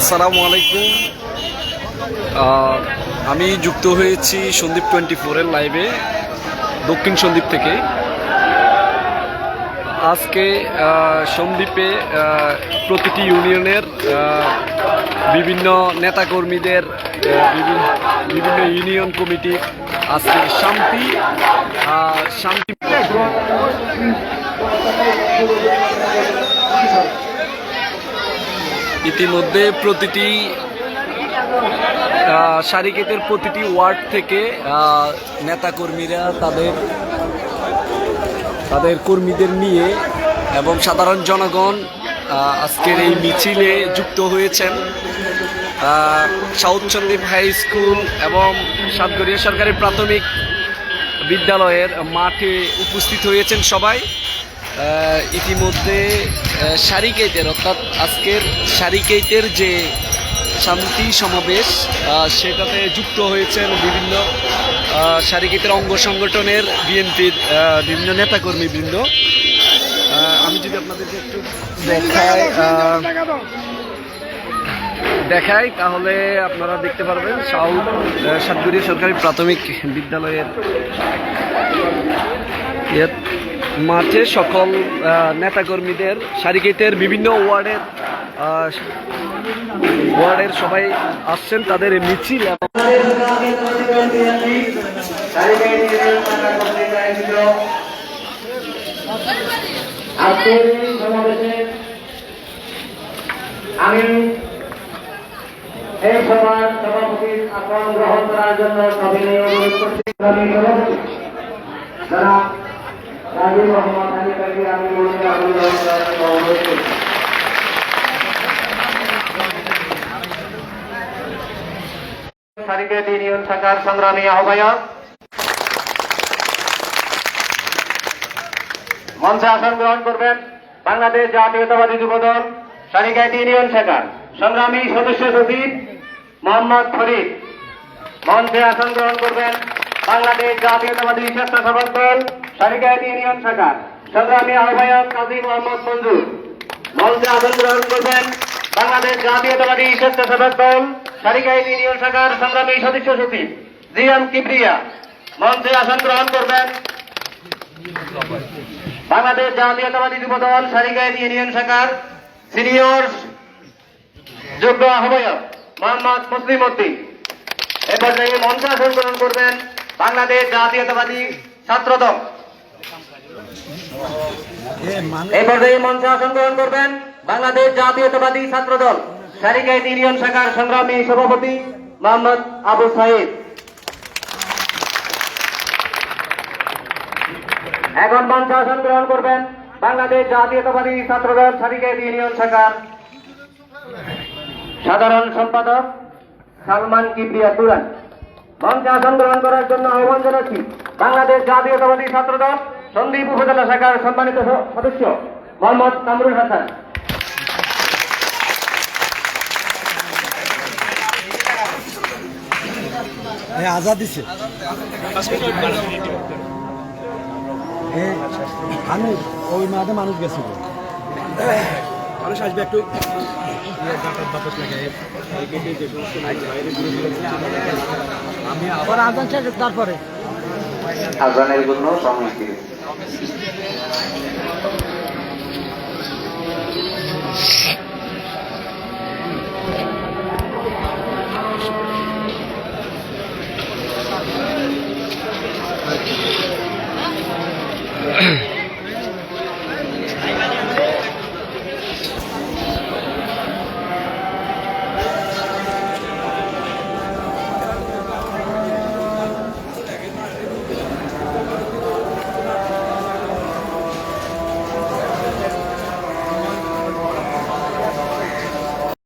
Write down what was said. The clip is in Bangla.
আসসালামু আলাইকুম। আমি যুক্ত হয়েছি সন্দীপ টোয়েন্টি ফোরের লাইভে দক্ষিণ সন্দীপ থেকে। আজকে আহ, সন্দ্বীপে প্রতিটি ইউনিয়নের বিভিন্ন নেতাকর্মীদের বিভিন্ন ইউনিয়ন কমিটি আজকে শান্তি শান্তি ইতিমধ্যে প্রতিটি সারিকেতের প্রতিটি ওয়ার্ড থেকে নেতাকর্মীরা তাদের তাদের কর্মীদের নিয়ে এবং সাধারণ জনগণ আজকের এই মিছিলে যুক্ত হয়েছেন। সাউথ চন্দীপ হাই স্কুল এবং সাতগড়িয়া সরকারি প্রাথমিক বিদ্যালয়ের মাঠে উপস্থিত হয়েছেন সবাই। ইতিমধ্যে আহ, সারিকেতের অর্থাৎ আজকের সারিকেতের যে শান্তি সমাবেশ সেটাতে যুক্ত হয়েছেন বিভিন্ন আহ, সারিকেতের অঙ্গ সংগঠনের বিএনপির বিভিন্ন নেতাকর্মী বৃন্দ আমি যদি আপনাদেরকে একটু দেখাই দেখাই তাহলে আপনারা দেখতে পারবেন সাউথ সাতগুড়ি সরকারি প্রাথমিক বিদ্যালয়ের মাঠে সকল নেতাকর্মীদের সারিকেতের বিভিন্ন ওয়ার্ডের ওয়ার্ডের সবাই আসছেন তাদের মিছিল আমি এই সভার সভাপতির গ্রহণ করার জন্য অনুরোধ করছি। যারা রাজীব মোহাম্মদ শাখার সংগ্রামী আহ্বায়ক। মঞ্চে আসন গ্রহণ করবেন বাংলাদেশ জাতীয়তাবাদী যুবদল সারিকাইট ইউনিয়ন শাখার সংগ্রামী সদস্য সচিব মোহাম্মদ ফরিদ। মঞ্চে আসন গ্রহণ করবেন বাংলাদেশ জাতীয়তাবাদী স্বেচ্ছাসেবক দল সারিকাইট ইউনিয়ন শাখার সংগ্রামী আহ্বায়ক কাজী মোহাম্মদ মঞ্জুর। মঞ্চে আসন গ্রহণ করবেন বাংলাদেশ জাতীয়তাবাদী স্বেচ্ছাসেবক দল। সারিকাইট ইউনিয়ন শাখার সংগ্রামী সদস্য সচিব জিয়াম কিবরিয়া। মঞ্চে আসন গ্রহণ করবেন বাংলাদেশ জাতীয়তাবাদী যুব দল। সারিগাইদ ইউনিয়ন শাখার সিনিয়র যোগ্য আহ্বায়ক মোহাম্মদ মুসলিম উদ্দিন। এ পর্যায়ে মঞ্চ আসন গ্রহণ করবেন বাংলাদেশ জাতীয়তাবাদী ছাত্র দল এই মঞ্চ আসন গ্রহণ করবেন বাংলাদেশ জাতীয়তাবাদী ছাত্র দল সারিগাইদ ইউনিয়ন শাখার সংগ্রামী সভাপতি মোহাম্মদ আবু সাইদ। এখন মঞ্চ আসন গ্রহণ করবেন বাংলাদেশ জাতীয়তাবাদী ছাত্রদল সারিকেত ইউনিয়ন শাখার সাধারণ সম্পাদক সালমান কিবরিয়া তুরান। মঞ্চে আসন গ্রহণ করার জন্য আহ্বান জানাচ্ছি বাংলাদেশ জাতীয়তাবাদী ছাত্রদল সন্দীপ উপজেলা শাখার সম্মানিত সদস্য মোহাম্মদ কামরুল হাসান। আজাদ দিছে। আমি ওই মাঠে মানুষ গেছিল মানুষ আসবে একটু। আমি আবার আজান তারপরে। আজানের জন্য সময় Yeah.